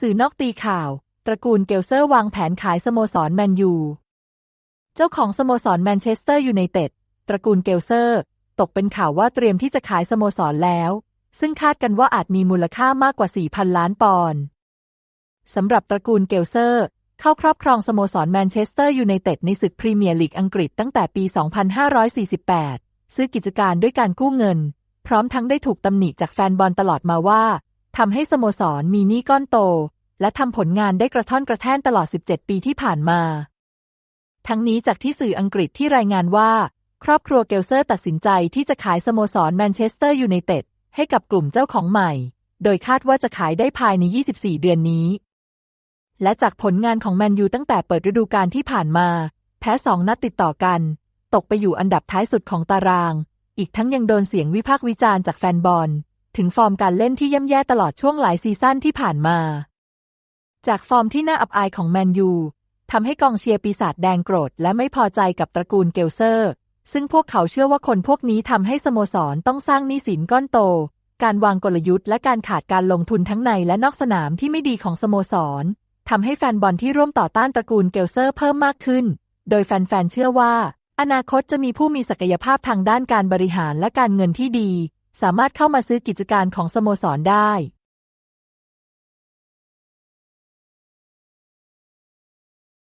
สื่อนอกตีข่าว ตระกูลเกลเซอร์วางแผนขายสโมสรแมนยู เจ้าของสโมสรแมนเชสเตอร์ยูไนเต็ด ตระกูลเกลเซอร์ ตกเป็นข่าวว่าเตรียมที่จะขายสโมสรแล้ว ซึ่งคาดกันว่าอาจมีมูลค่ามากกว่า 4,000 ล้านปอนด์สำหรับตระกูลเกลเซอร์ เข้าครอบครองสโมสรแมนเชสเตอร์ยูไนเต็ดในศึกพรีเมียร์ลีกอังกฤษตั้งแต่ปี 2548 ซื้อกิจการด้วยการกู้เงิน พร้อมทั้งได้ถูกตำหนิจากแฟนบอลตลอดมาว่า ทำให้สโมสรมีหนี้ก้อนโต และทำผลงานได้กระท่อนกระแท่นตลอด 17 ปีที่ผ่านมา ทั้งนี้จากที่สื่ออังกฤษที่รายงานว่า ครอบครัวเกลเซอร์ตัดสินใจที่จะขายสโมสรแมนเชสเตอร์ยูไนเต็ดให้กับกลุ่มเจ้าของใหม่ โดยคาดว่าจะขายได้ภายใน 24 เดือนนี้ และจากผลงานของแมนยูตั้งแต่เปิดฤดูกาลที่ผ่านมา แพ้สองนัดติดต่อกัน ตกไปอยู่อันดับท้ายสุดของตาราง อีกทั้งยังโดนเสียงวิพากษ์วิจารณ์จากแฟนบอล ถึงฟอร์มการเล่นที่ย่ำแย่ตลอดช่วงหลายซีซั่นที่ผ่านมา จากฟอร์มที่น่าอับอายของแมนยูทำให้กองเชียร์ปีศาจแดงโกรธและไม่พอใจกับตระกูลเกลเซอร์ ซึ่งพวกเขาเชื่อว่าคนพวกนี้ทำให้สโมสรต้องสร้างหนี้สินก้อนโต การวางกลยุทธ์และการขาดการลงทุนทั้งในและนอกสนามที่ไม่ดีของสโมสรทำให้แฟนบอลที่ร่วมต่อต้านตระกูลเกลเซอร์เพิ่มมากขึ้น โดยแฟนๆเชื่อว่า อนาคตจะมีผู้มีศักยภาพทางด้านการบริหารและการเงินที่ดี สามารถเข้ามาซื้อกิจการของสโมสรได้